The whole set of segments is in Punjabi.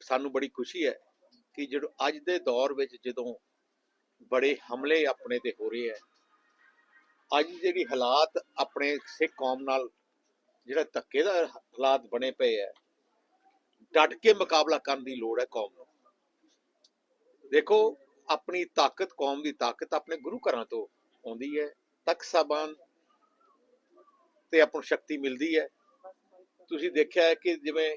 ਸਾਨੂੰ ਬੜੀ ਖੁਸ਼ੀ ਹੈ ਕਿ ਜਦੋਂ ਅੱਜ ਦੇ ਦੌਰ ਵਿੱਚ ਜਦੋਂ ਬੜੇ ਹਮਲੇ ਆਪਣੇ ਤੇ ਹੋ ਰਹੇ ਹੈ, ਅੱਜ ਜਿਹੜੀ ਹਾਲਾਤ ਆਪਣੇ ਸਿੱਖ ਕੌਮ ਨਾਲ ਜਿਹੜਾ ਧੱਕੇ ਦਾ ਹਾਲਾਤ ਬਣੇ ਪਏ ਹੈ, ਡਟ ਕੇ ਮੁਕਾਬਲਾ ਕਰਨ ਦੀ ਲੋੜ ਹੈ ਕੌਮ ਨੂੰ। ਦੇਖੋ, ਆਪਣੀ ਤਾਕਤ ਕੌਮ ਦੀ ਤਾਕਤ ਆਪਣੇ ਗੁਰੂ ਘਰਾਂ ਤੋਂ ਆਉਂਦੀ ਹੈ, ਤਖਤ ਸਾਹਿਬਾਨ ਤੇ ਆਪਾਂ ਨੂੰ ਸ਼ਕਤੀ ਮਿਲਦੀ ਹੈ। ਤੁਸੀਂ ਦੇਖਿਆ ਹੈ ਕਿ ਜਿਵੇਂ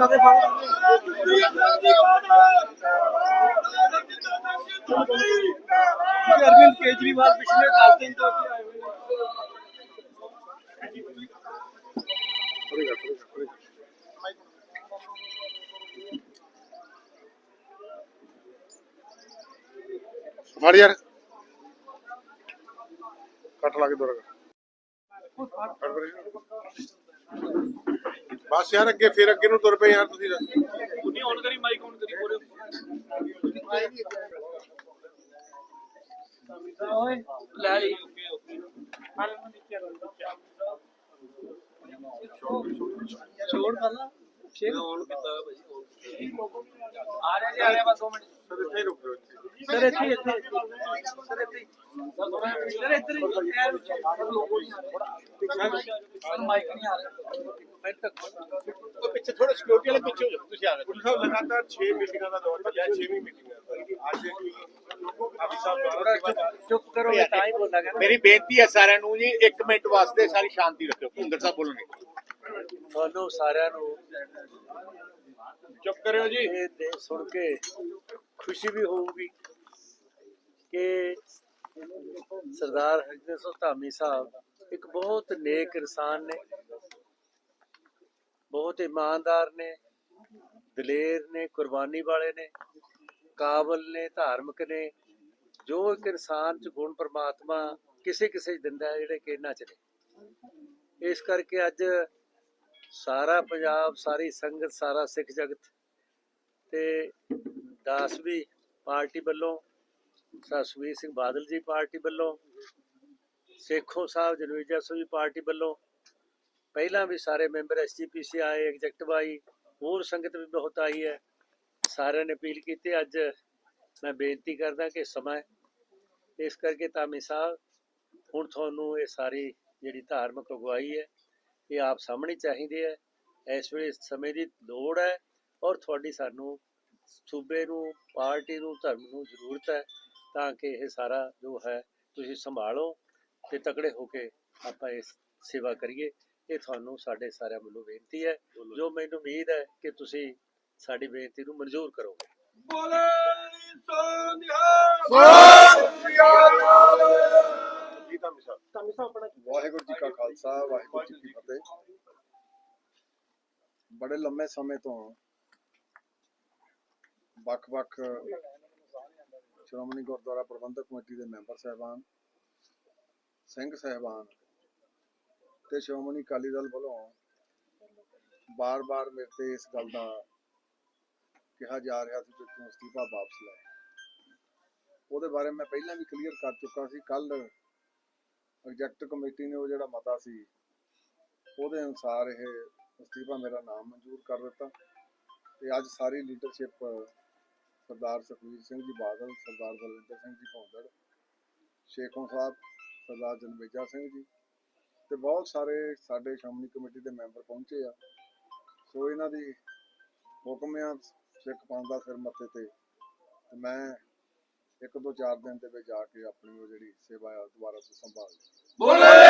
ਵਾਹਿਗੁਰੂ ਜੀ ਕੀ ਅਰਵਿੰਦ ਕੇਜਰੀਵਾਲ ਪਿਛਲੇ 10 ਦਿਨ ਤੋਂ ਇੱਥੇ ਆਏ ਹੋਏ ਨੇ ਫੜ ਯਾਰ ਕੱਟ ਲਾ ਕੇ ਦੁਰ ਬਸ ਯਾਰ ਅੱਗੇ ਫਿਰ ਅੱਗੇ ਨੂੰ ਤੁਰ ਪਏ ਯਾਰ ਤੁਸੀਂ ਉਨੀ ਔਨ ਕਰੀ ਮਾਈਕ ਔਨ ਕਰੀ ਪੂਰੇ। ਓਏ ਲੈ ਲਈ। ਛੋੜ ਪਹਿਲਾਂ। ਸ਼ੇਰ ਔਨ ਕੀਤਾ ਹੋਇਆ ਭਾਜੀ ਆ ਰਿਹਾ ਜੀ ਆ ਰਿਹਾ ਬਸ 2 ਮਿੰਟ। ਸਰ ਇੱਥੇ ਹੀ ਰੁਕ ਜਾਓ ਇੱਥੇ। ਸਰ ਇੱਥੇ ਹੀ, ਇੱਥੇ ਹੀ। ਸਰ ਇੱਥੇ ਹੀ। ਸਰ ਇੱਧਰ ਹੀ। ਨਹੀਂ ਆ ਰਿਹਾ ਸਰ ਮਾਈਕ ਨਹੀਂ ਆ ਰਿਹਾ। ਮੈਂ ਤੱਕ ਉਹ ਪਿੱਛੇ ਥੋੜਾ ਸਿਕਿਉਰਿਟੀ ਵਾਲੇ ਪਿੱਛੇ ਹੋ ਜਾਓ ਤੁਸੀਂ ਆ ਗਏ। ਪੁਲਿਸ ਸਾਹਿਬ ਲਗਾਤਾਰ 6 ਮੀਟਿੰਗਾਂ ਦਾ ਦੌਰ ਚੱਲਿਆ 6ਵੀਂ ਮੀਟਿੰਗ ਹੈ। ਅੱਜ ਅਭੀ ਸਾਹਿਬ ਦੁਆਰਾ ਚੁੱਪ ਕਰੋਗੇ ਤਾਂ ਹੀ ਬੋਲਾਂਗੇ ਮੇਰੀ ਬੇਨਤੀ ਹੈ ਸਾਰਿਆਂ ਨੂੰ ਜੀ 1 ਮਿੰਟ ਵਾਸਤੇ ਸਾਰੀ ਸ਼ਾਂਤੀ ਰੱਖਿਓ। ਭੁੰਦਰ ਸਾਹਿਬ ਬੋਲਣਗੇ। ਤੁਹਾਨੂੰ ਸਾਰਿਆਂ ਨੂੰ। ਚੁੱਪ ਕਰਿਓ ਜੀ। ਇਹ ਦੇ ਸੁਣ ਕੇ ਖੁਸ਼ੀ ਵੀ ਹੋਊਗੀ ਕਿ ਸਰਦਾਰ ਹਰਜਿੰਦਰ ਸਿੰਘ ਧਾਮੀ ਸਾਹਿਬ ਇੱਕ ਬਹੁਤ ਨੇਕ ਇਨਸਾਨ ਨੇ, ਬਹੁਤ ਇਮਾਨਦਾਰ ਨੇ, ਦਲੇਰ ਨੇ, ਕੁਰਬਾਨੀ ਵਾਲੇ ਨੇ, ਕਾਬਲ ਨੇ, ਧਾਰਮਿਕ ਨੇ, ਜੋ ਇੱਕ ਇਨਸਾਨ ਚ ਗੁਣ ਪ੍ਰਮਾਤਮਾ ਕਿਸੇ ਕਿਸੇ ਦਿੰਦਾ ਜਿਹੜੇ ਕਿ ਇਹਨਾਂ ਚ ਨੇ। ਇਸ ਕਰਕੇ ਅੱਜ ਸਾਰਾ ਪੰਜਾਬ, ਸਾਰੀ ਸੰਗਤ, ਸਾਰਾ ਸਿੱਖ ਜਗਤ ਤੇ ਦਾਸ ਵੀ ਪਾਰਟੀ ਵੱਲੋਂ ਸਸਵੀਰ ਸਿੰਘ ਬਾਦਲ ਜੀ ਪਾਰਟੀ ਵੱਲੋਂ ਸੇਖੋਂ ਸਾਹਿਬ ਜਨਵੀਜਾ ਸਿੰਘ ਪਾਰਟੀ ਵੱਲੋਂ ਪਹਿਲਾਂ ਵੀ ਸਾਰੇ ਮੈਂਬਰ ਐਸਜੀਪੀਸੀ ਆਏ ਐਗਜ਼ੈਕਟਿਵ ਆਈ, ਹੋਰ ਸੰਗਤ ਵੀ ਬਹੁਤ ਆਈ ਹੈ। ਸਾਰਿਆਂ ਨੇ ਅਪੀਲ ਕੀਤੀ, ਅੱਜ ਮੈਂ ਬੇਨਤੀ ਕਰਦਾ ਕਿ ਸਮਾਂ ਇਸ ਕਰਕੇ ਧਾਮੀ ਸਾਹਿਬ, ਹੁਣ ਤੁਹਾਨੂੰ ਇਹ ਸਾਰੀ ਜਿਹੜੀ ਧਾਰਮਿਕ ਅਗਵਾਈ ਹੈ, ਇਹ ਆਪ ਸਾਹਮਣੇ ਚਾਹੀਦੀ ਹੈ। ਇਸ ਵੇਲੇ ਸਮੇਂ ਦੀ ਲੋੜ ਹੈ ਔਰ ਤੁਹਾਡੀ ਸਾਨੂੰ ਸੂਬੇ ਨੂੰ, ਪਾਰਟੀ ਨੂੰ, ਧਰਮ ਨੂੰ ਜ਼ਰੂਰਤ ਹੈ ਤਾਂ ਕਿ ਇਹ ਸਾਰਾ ਜੋ ਹੈ ਤੁਸੀਂ ਸੰਭਾਲੋ। ਤੇ ਤਕੜੇ ਹੋ ਕੇ ਆਪਾਂ ਇਸ ਸੇਵਾ ਕਰੀਏ ਇਹ ਤੁਹਾਨੂੰ ਸਾਡੇ ਸਾਰਿਆਂ ਵੱਲੋਂ ਬੇਨਤੀ ਹੈ। ਜੋ। ਮੈਨੂੰ ਉਮੀਦ ਹੈ ਕਿ ਤੁਸੀਂ ਸਾਡੀ ਬੇਨਤੀ ਨੂੰ ਮਨਜ਼ੂਰ ਕਰੋਗੇ। ਸਾਹਿਬ ਵਾਹਿਗੁਰੂ ਜੀ ਕਾ ਖਾਲਸਾ ਵਾਹਿਗੁਰੂ ਜੀ ਕੀ ਫਤਿਹ। ਬੜੇ ਲੰਮੇ ਸਮੇਂ ਤੋਂ ਵੱਖ-ਵੱਖ ਸ਼੍ਰੋਮਣੀ ਗੁਰਦੁਆਰਾ ਪ੍ਰਬੰਧਕ ਕਮੇਟੀ ਦੇ ਮੈਂਬਰ ਸਹਿਬਾਨ ਸਿੰਘ ਸਹਿਬਾਨ ਤੇ ਸ਼੍ਰੋਮਣੀ ਅਕਾਲੀ ਦਲ ਵੱਲੋਂ ਬਾਰ-ਬਾਰ ਮੇਰੇ ਤੇ ਇਸ ਗੱਲ ਦਾ ਕਿਹਾ ਜਾ ਰਿਹਾ ਸੀ ਕਿ ਤੂੰ ਅਸਤੀਫਾ ਵਾਪਸ ਲੈ। ਉਹਦੇ ਬਾਰੇ ਮੈਂ ਪਹਿਲਾਂ ਵੀ ਕਲੀਅਰ ਕਰ ਚੁੱਕਾ ਸੀ। ਕੱਲ ਐਗਜ਼ੈਕਟਿਵ ਕਮੇਟੀ ਨੇ ਉਹ ਜਿਹੜਾ ਮਤਾ ਸੀ, ਉਹਦੇ ਅਨੁਸਾਰ ਇਹ ਅਸਤੀਫਾ ਮੇਰਾ ਨਾਮ ਮਨਜ਼ੂਰ ਕਰ ਦਿੱਤਾ। ਤੇ ਅੱਜ ਸਾਰੀ ਲੀਡਰਸ਼ਿਪ ਸਰਦਾਰ ਸੁਖਵੀਰ ਸਿੰਘ ਜੀ ਬਾਦਲ, ਸਰਦਾਰ ਬਲਵਿੰਦਰ ਸਿੰਘ ਜੀ ਭੌਂਦੜ ਸ਼ੇਖੋਂ ਸਾਹਿਬ ਸਰਦਾਰ ਜਨਮੇਜਾ ਸਿੰਘ ਜੀ ਤੇ ਬਹੁਤ ਸਾਰੇ ਸਾਡੇ ਸ਼੍ਰੋਮਣੀ ਕਮੇਟੀ ਦੇ ਮੈਂਬਰ ਪਹੁੰਚੇ ਆ ਸੋ ਇਹਨਾਂ ਦੀ ਹੁਕਮ ਆ ਸਿੱਖ ਪੰਥ ਦਾ ਸਿਰ ਮੱਥੇ ਤੇ ਤੇ ਮੈਂ ਇੱਕ ਦੋ ਚਾਰ ਦਿਨ ਦੇ ਵਿੱਚ ਜਾ ਕੇ ਆਪਣੀ ਉਹ ਜਿਹੜੀ ਸੇਵਾ ਆ ਦੁਬਾਰਾ ਤੋਂ ਸੰਭਾਲ ਲਈ। ਵਾਹਿਗੁਰੂ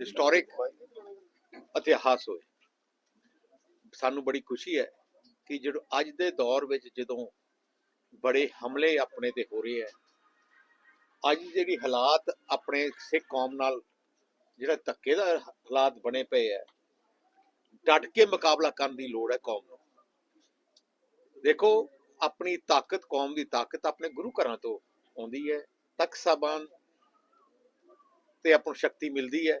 ਹਿਸਟੋਰਿਕ ਇਤਿਹਾਸ ਹੋਏ। ਸਾਨੂੰ ਬੜੀ ਖੁਸ਼ੀ ਹੈ ਕਿ ਜਦੋਂ ਅੱਜ ਦੇ ਦੌਰ ਵਿੱਚ ਜਦੋਂ ਬੜੇ ਹਮਲੇ ਆਪਣੇ ਤੇ ਹੋ ਰਹੇ ਹੈ, ਅੱਜ ਜਿਹੜੀ ਹਾਲਾਤ ਆਪਣੇ ਸਿੱਖ ਕੌਮ ਨਾਲ ਜਿਹੜਾ ਧੱਕੇ ਦਾ ਹਾਲਾਤ ਬਣੇ ਪਏ ਹੈ, ਡਟ ਕੇ ਮੁਕਾਬਲਾ ਕਰਨ ਦੀ ਲੋੜ ਹੈ ਕੌਮ ਨੂੰ। ਦੇਖੋ, ਆਪਣੀ ਤਾਕਤ, ਕੌਮ ਦੀ ਤਾਕਤ ਆਪਣੇ ਗੁਰੂ ਘਰਾਂ ਤੋਂ ਆਉਂਦੀ ਹੈ, ਤਖਤ ਸਾਹਿਬਾਨ ਤੇ ਆਪਾਂ ਨੂੰ ਸ਼ਕਤੀ ਮਿਲਦੀ ਹੈ।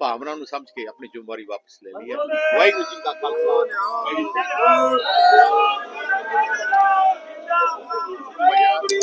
ਭਾਵਨਾ ਨੂੰ ਸਮਝ ਕੇ ਆਪਣੀ ਜ਼ਿੰਮੇਵਾਰੀ ਵਾਪਸ ਲੈ ਲਈ ਹੈ ਵਾਹਿਗੁਰੂ ਜੀ ਦਾ ਖਾਲਸਾ। ਵਾਹਿਗੁਰੂ ਜੀ